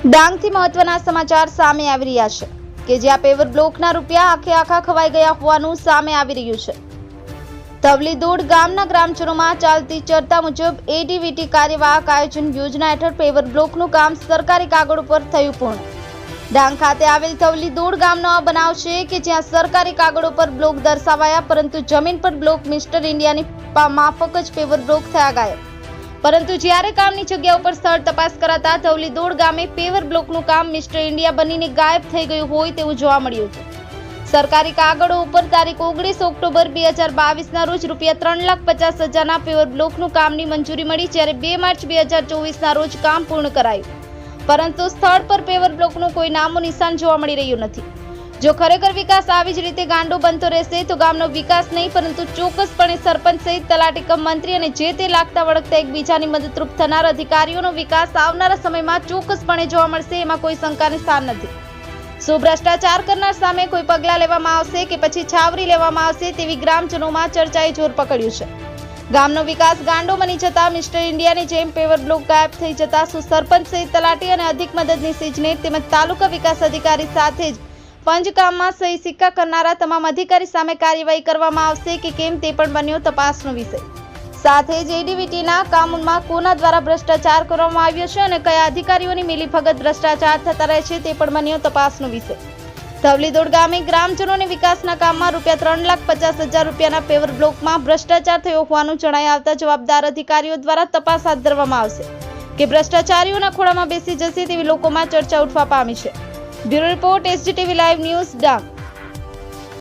ડાંગથી મહત્વના સમાચાર સામે આવી રહ્યા છે કે જ્યાં પેવર બ્લોકના રૂપિયા આખે આખા ખવાઈ ગયા હોવાનું સામે આવી રહ્યું છે. તવલીદોડ ગામના ગ્રામજનોમાં ચાલતી ચર્ચા મુજબ એડીવીટી કાર્યવાહક આયોજન યોજના હેઠળ પેવર બ્લોકનું કામ સરકારી કાગળ ઉપર થયું પૂર્ણ. ડાંગ ખાતે આવેલ તવલીદોડ ગામનો આ બનાવ છે કે જ્યાં સરકારી કાગળો પર બ્લોક દર્શાવાયા પરંતુ જમીન પર બ્લોક મિસ્ટર ઇન્ડિયાની માફક જ પેવર બ્લોક થયા ગાયબ. પરંતુ જ્યારે કામની જગ્યા ઉપર સ્થળ તપાસ કરાતા ધવલીદોડ ગામે પેવર બ્લોકનું કામ મિસ્ટર ઇન્ડિયા બનીને ગાયબ થઈ ગયું હોય તેવું જોવા મળ્યું હતું. સરકારી કાગળો ઉપર તારીખ ઓગણીસ ઓક્ટોબર બે હજાર બાવીસના રોજ રૂપિયા ત્રણ લાખ પચાસ હજારના પેવર બ્લોકનું કામની મંજૂરી મળી જ્યારે બે માર્ચ બે હજાર ચોવીસના રોજ કામ પૂર્ણ કરાયું. પરંતુ સ્થળ પર પેવર બ્લોકનું કોઈ નામો નિશાન જોવા મળી રહ્યું નથી. જો ખરેખર વિકાસ આવી જ રીતે ગાંડો બનતો રહેશે, તો ગામનો વિકાસ નહીં, પરંતુ ચોક્કસપણે સરપંચ સહિત તલાટી કમ મંત્રી અને જે તે લાગતા વળગતા એકબીજાની મદદરૂપ થનાર અધિકારીઓનો વિકાસ આવનારા સમયમાં ચોક્કસપણે જોવા મળશે, એમાં કોઈ શંકાને સ્થાન નથી. શું ભ્રષ્ટાચાર કરનાર સામે કોઈ પગલાં લેવામાં આવશે કે પછી છાવરી લેવામાં આવશે તેવી ગ્રામજનોમાં ચર્ચાએ જોર પકડ્યું છે. ગામનો વિકાસ ગાંડો બની જતા મિસ્ટર ઇન્ડિયાની જેમ પેવર બ્લોક ગાયબ થઈ જતા શું સરપંચ સહિત તલાટી અને અધિક મદદની ઇજનેર તેમજ તાલુકા વિકાસ અધિકારી સાથે જ પંચકામમાં સહી સિક્કા કરનારા તમામ અધિકારી સામે કાર્યવાહી કરવામાં આવશે કે કેમ તે પણ બન્યો તપાસનો વિષય. સાથે જ એડીવીટીના કામમાં કોના દ્વારા ભ્રષ્ટાચાર કરવામાં આવ્યો છે અને કયા અધિકારીઓની મિલીભગત ભ્રષ્ટાચાર થતા રહે છે તે પણ બન્યો તપાસનો વિષય. ધવલીદોડ ગામે ગ્રામજનોને વિકાસના કામમાં રૂપિયા ત્રણ લાખ પચાસ હજાર રૂપિયાના પેવર બ્લોકમાં ભ્રષ્ટાચાર થયો હોવાનું જણાઈ આવતા જવાબદાર અધિકારીઓ દ્વારા તપાસ હાથ ધરવામાં આવશે કે ભ્રષ્ટાચારીઓના ખોળામાં બેસી જશે તેવી લોકોમાં ચર્ચા ઉઠવા પામી છે. bureau report SGTV live news Dang